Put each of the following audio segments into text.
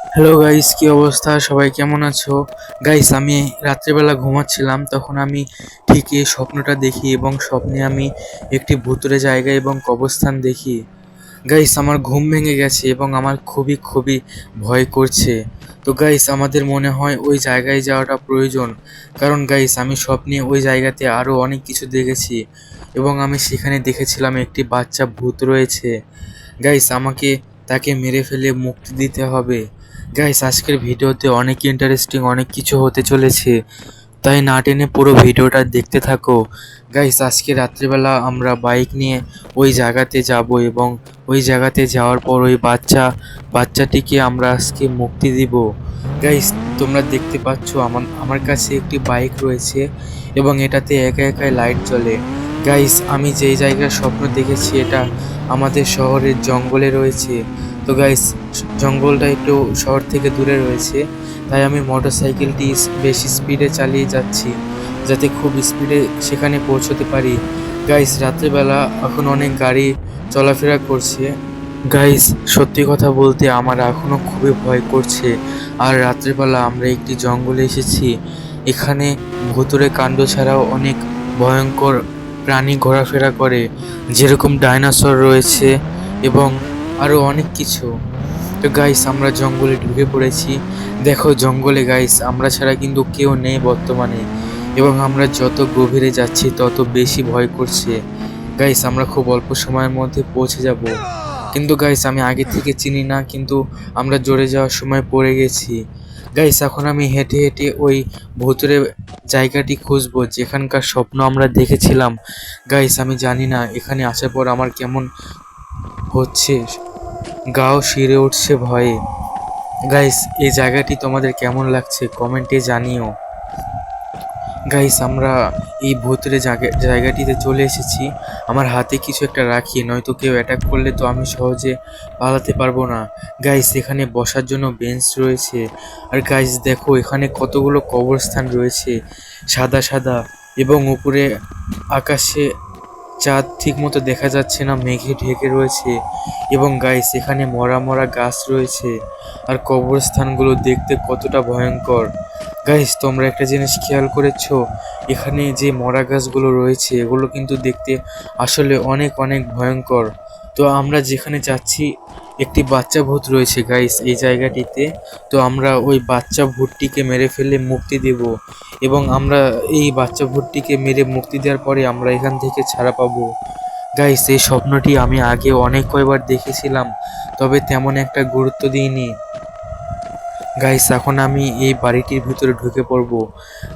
Hello guys কি অবস্থা? সবাই কেমন আছো? গাইস আমি রাত্রেবেলা ঘুমাচ্ছিলাম, তখন আমি ঠিক এই স্বপ্নটা দেখি এবং স্বপ্নে আমি একটি ভুতুরে জায়গা এবং কবরস্থান দেখি। গাইস আমার ঘুম ভেঙে গেছে এবং আমার খুবই খুবই ভয় করছে। তো গাইস আমাদের মনে হয় ওই জায়গায় যাওয়াটা প্রয়োজন। কারণ গাইস আমি স্বপ্নে ওই জায়গাতে আরও অনেক কিছু দেখেছি এবং আমি সেখানে দেখেছিলাম একটি বাচ্চা ভূত রয়েছে। গাইস আমাকে তাকে মেরে ফেলে মুক্তি দিতে হবে। গাইস আজকের ভিডিওতে অনেক ইন্টারেস্টিং অনেক কিছু হতে চলেছে। তাই না টেনে পুরো ভিডিওটা দেখতে থাকো। গাইস আজকে রাত্রিবেলা আমরা বাইক নিয়ে ওই জায়গাতে যাব এবং ওই জায়গাতে যাওয়ার পর ওই বাচ্চা, বাচ্চাটিকে আমরা আজকে মুক্তি দিব। গাইস তোমরা দেখতে পাচ্ছ আমার আমার কাছে একটি বাইক রয়েছে এবং এটাতে একা একাই লাইট জ্বলে। গাইস আমি যেই জায়গার স্বপ্ন দেখেছি, এটা আমাদের শহরের জঙ্গলে রয়েছে। তো গাইস জঙ্গলটা একটু শহর থেকে দূরে রয়েছে, তাই আমি মোটরসাইকেলটি বেশি স্পিডে চালিয়ে যাচ্ছি, যাতে খুব স্পিডে সেখানে পৌঁছতে পারি। গাইস রাত্রেবেলা এখন অনেক গাড়ি চলাফেরা করছে। গাইস সত্যি কথা বলতে আমার এখনও খুবই ভয় করছে। আর রাত্রেবেলা আমরা একটি জঙ্গলে এসেছি, এখানে ভুতুরে কাণ্ড ছাড়াও অনেক ভয়ঙ্কর প্রাণী ঘোরাফেরা করে, যেরকম ডাইনোসর রয়েছে এবং আরও অনেক কিছু। তো গাইস আমরা জঙ্গলে ঢুকে পড়েছি। দেখো জঙ্গলে গাইস আমরা ছাড়া কিন্তু কেউ নেই বর্তমানে। এবং আমরা যত গভীরে যাচ্ছি, তত বেশি ভয় করছে। গাইস আমরা খুব অল্প সময়ের মধ্যে পৌঁছে যাব। কিন্তু গাইস আমি আগে থেকে চিনি না, কিন্তু আমরা জোরে যাওয়ার সময় পড়ে গেছি। গাইস এখন আমি হেঁটে হেঁটে ওই ভুতুরে জায়গাটি খুঁজবো, যেখানকার স্বপ্ন আমরা দেখেছিলাম। গাইস আমি জানি না, এখানে আসার পর আমার কেমন হচ্ছে। গাও শিরে উঠছে ভয়ে। গাইস এই জায়গাটি তোমাদের কেমন লাগছে? কমেন্টে জানিও। গাইস আমরা এই ভূতের জায়গা- জায়গাটিতে চলে এসেছি। আমার হাতে কিছু একটা রাখি নয়তো কেউ অ্যাটাক করলে তো আমি সহজে পালাতে পারব না। গাইস এখানে বসার জন্য বেঞ্চ রয়েছে। আর গাইস দেখো, এখানে কতগুলো কবরস্থান রয়েছে। সাদা সাদা এবং উপরে আকাশে চাঁদ ঠিক মতো দেখা যাচ্ছে না, মেঘে ঢেকে রয়েছে এবং গাইস এখানে মরা মরা গাছ রয়েছে আর কবরস্থানগুলো দেখতে কতটা ভয়ঙ্কর। গাইস, তোমরা একটা জিনিস খেয়াল করেছ, এখানে যে মরা গাছগুলো রয়েছে, এগুলো কিন্তু দেখতে আসলে অনেক অনেক ভয়ঙ্কর। তো আমরা যেখানে যাচ্ছি একটি বাচ্চা ভূত রয়েছে গাইস এই জায়গাটিতে। তো আমরা ওই বাচ্চা ভূতটিকে মেরে ফেলে মুক্তি দেব এবং আমরা এই বাচ্চা ভূতটিকে মেরে মুক্তি দেওয়ার পরে আমরা এখান থেকে ছাড়া পাবো। গাইস এই স্বপ্নটি আমি আগে অনেক কয়বার দেখেছিলাম, তবে তেমন একটা গুরুত্ব দিইনি। গাইস এখন আমি এই বাড়িটির ভিতরে ঢুকে পড়ব,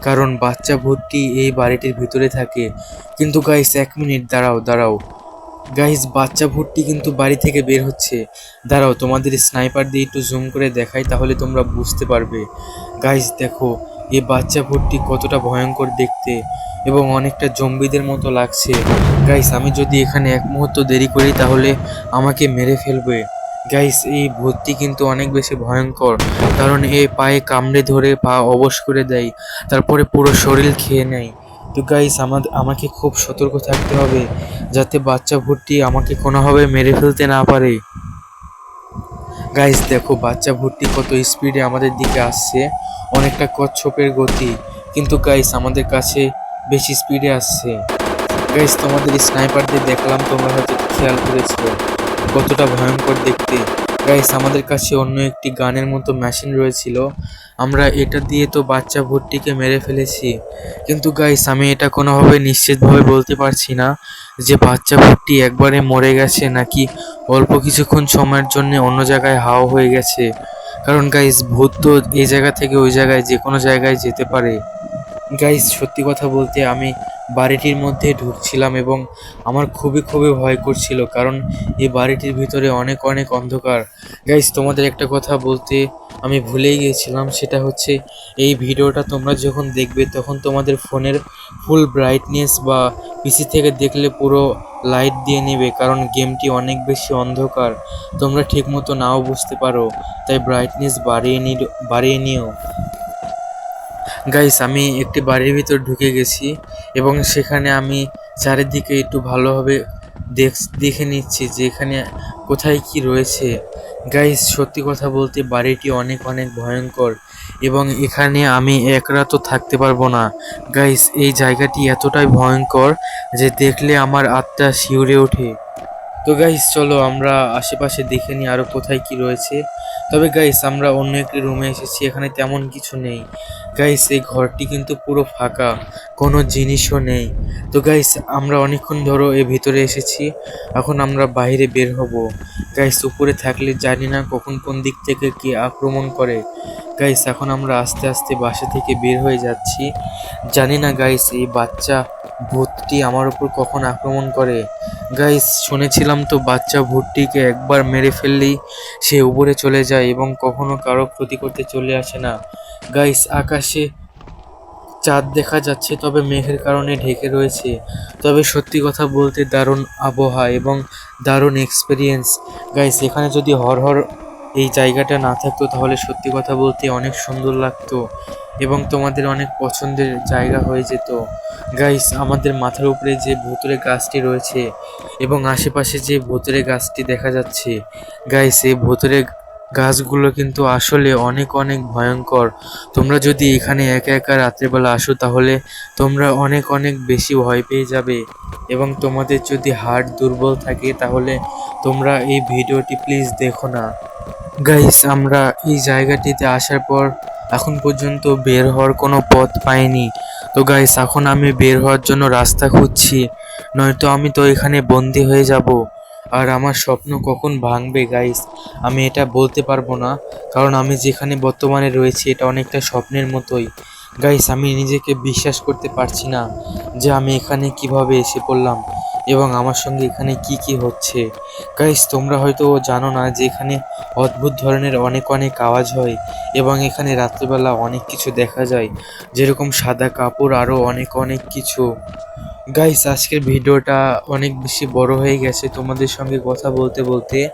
কারণ বাচ্চা ভূতটি এই বাড়িটির ভিতরে থাকে। কিন্তু গাইস এক মিনিট, দাঁড়াও দাঁড়াও। গাইস বাচ্চা ভূতটি কিন্তু বাড়ি থেকে বের হচ্ছে। দাঁড়াও, তোমাদের স্নাইপার দিয়ে একটু জুম করে দেখাই, তাহলে তোমরা বুঝতে পারবে। গাইস দেখো, এই বাচ্চা ভূতটি কতটা ভয়ঙ্কর দেখতে এবং অনেকটা জম্বিদের মতো লাগছে। গাইস আমি যদি এখানে এক মুহূর্ত দেরি করি, তাহলে আমাকে মেরে ফেলবে। গাইস এই ভূতটি কিন্তু অনেক বেশি ভয়ঙ্কর, কারণ এ পায়ে কামড়ে ধরে পা অবশ করে দেয়, তারপরে পুরো শরীর খেয়ে নেয়। তো গাইস আমাদের আমাকে খুব সতর্ক থাকতে হবে যাতে বাচ্চা ভূতটি আমাকে কোনোভাবে মেরে ফেলতে না পারে। গাইস দেখো, বাচ্চা ভূতটি কত স্পিডে আমাদের দিকে আসছে, অনেকটা কচ্ছপের গতি। কিন্তু গাইস আমাদের কাছে বেশি স্পিডে আসছে। গাইস তোমাদের স্নাইপার দিয়ে দেখলাম, তোমরা হয়তো খেয়াল করেছ। কতটা ভয়ঙ্কর দেখতে। গাইস আমাদের কাছে অন্য একটি গানের মতো মেশিন রয়েছিল। আমরা এটা দিয়ে তো বাচ্চা ভূতটিকে মেরে ফেলেছি। কিন্তু গাইস আমি এটা কোনোভাবে নিশ্চিতভাবে বলতে পারছি না যে বাচ্চা ভূতটি একবারে মরে গেছে নাকি অল্প কিছুক্ষণ সময়ের জন্য অন্য জায়গায় হাওয়া হয়ে গেছে। কারণ গাইস ভূত তো এই জায়গা থেকে ওই জায়গায় যে কোনো জায়গায় যেতে পারে। গাইস সত্যি কথা বলতে আমি বাড়িটির মধ্যে ঢুকছিলাম এবং আমার খুবই খুবই ভয় করছিল কারণ এই বাড়িটির ভিতরে অনেক অনেক অন্ধকার। গাইস তোমাদের একটা কথা বলতে আমি ভুলেই গিয়েছিলাম, সেটা হচ্ছে এই ভিডিওটা তোমরা যখন দেখবে তখন তোমাদের ফোনের ফুল ব্রাইটনেস বা পিসি থেকে দেখলে পুরো লাইট দিয়ে নেবে, কারণ গেমটি অনেক বেশি অন্ধকার। তোমরা ঠিকমতো নাও বুঝতে পারো, তাই ব্রাইটনেস বাড়িয়ে নি বাড়িয়ে নিও। গাইস আমি একটি বাড়ির ভিতর ঢুকে গেছি এবং সেখানে আমি চারিদিকে একটু ভালোভাবে দেখ, দেখে নিচ্ছি যে এখানে কোথায় কি রয়েছে। গাইস সত্যি কথা বলতে বাড়িটি অনেক অনেক ভয়ঙ্কর এবং এখানে আমি এক রাতও থাকতে পারব না। গাইস এই জায়গাটি এতটাই ভয়ঙ্কর যে দেখলে আমার আত্মা শিউরে ওঠে। তো গাইস চলো আমরা আশেপাশে দেখে নিই আরও কোথায় কি রয়েছে। তবে গাইস আমরা অন্য একটি রুমে এসেছি, এখানে তেমন কিছু নেই। গাইস এই ঘরটি কিন্তু পুরো ফাঁকা, কোনো জিনিসও নেই। তো গাইস আমরা অনেকক্ষণ ধরো এর ভিতরে এসেছি, এখন আমরা বাইরে বের হব। গাইস উপরে থাকলে জানি না কখন কোন দিক থেকে কে আক্রমণ করে। গাইস এখন আমরা আস্তে আস্তে বাসা থেকে বের হয়ে যাচ্ছি। জানি না গাইস এই বাচ্চা ভূতটি আমার উপর কখন আক্রমণ করে? গাইস, শুনেছিলাম তো বাচ্চা ভূতটিকে একবার মেরে ফেললেই সে উপরে চলে যায় এবং কখনো কারও ক্ষতি করতে চলে আসে না। গাইস, আকাশে চাঁদ দেখা যাচ্ছে, তবে মেঘের কারণে ঢেকে রয়েছে। তবে সত্যি কথা বলতে দারুণ আবহাওয়া এবং দারুণ এক্সপিরিয়েন্স গাইস, এখানে যদি হরহর এই জায়গাটা না থাকতো তাহলে সত্যি কথা বলতে অনেক সুন্দর লাগতো এবং তোমাদের অনেক পছন্দের জায়গা হয়ে যেত। গাইস আমাদের মাথার উপরে যে ভুতুরে গাছটি রয়েছে এবং আশেপাশে যে ভুতুরে গাছটি দেখা যাচ্ছে গাইস এই ভুতুরে গাছগুলো কিন্তু আসলে অনেক অনেক ভয়ঙ্কর। তোমরা যদি এখানে একা একা রাত্রেবেলা আসো তাহলে তোমরা অনেক অনেক বেশি ভয় পেয়ে যাবে এবং তোমাদের যদি হার্ট দুর্বল থাকে তাহলে তোমরা এই ভিডিওটি প্লিজ দেখো না। গাইস আমরা এই জায়গাটিতে আসার পর এখন পর্যন্ত বের হওয়ার কোনো পথ পাইনি। তো গাইস এখন আমি বের হওয়ার জন্য রাস্তা খুঁজছি। নয়তো আমি তো এখানে বন্দি হয়ে যাব। আর আমার স্বপ্ন কখন ভাঙবে গাইস আমি এটা বলতে পারব না। কারণ আমি যেখানে বর্তমানে রয়েছি, এটা অনেকটা স্বপ্নের মতোই। গাইস আমি নিজেকে বিশ্বাস করতে পারছি না যে আমি এখানে কীভাবে এসে পড়লাম। এবং আমার সঙ্গে এখানে কি কি হচ্ছে? গাইস তোমরা হয়তো জানো না যে এখানে অদ্ভুত ধরনের অনেক অনেক আওয়াজ হয় এবং এখানে রাত্রিবেলা অনেক কিছু দেখা যায়। যেরকম সাদা কাপড় আরও অনেক অনেক কিছু। গাইস আজকের ভিডিওটা অনেক বেশি বড় হয়ে গেছে তোমাদের সঙ্গে কথা বলতে বলতে।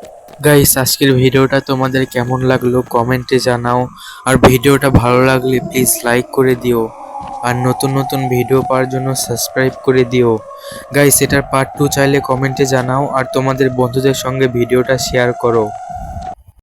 গাইস আজকের ভিডিওটা তোমাদের কেমন লাগল কমেন্টে জানাও। আর ভিডিওটা ভালো লাগলে প্লিজ লাইক করে দিও। আর নতুন নতুন ভিডিও পাওয়ার জন্য সাবস্ক্রাইব করে দিও। গাইস এটার পার্ট টু চাইলে কমেন্টে জানাও আর তোমাদের বন্ধুদের সঙ্গে ভিডিওটা শেয়ার করো।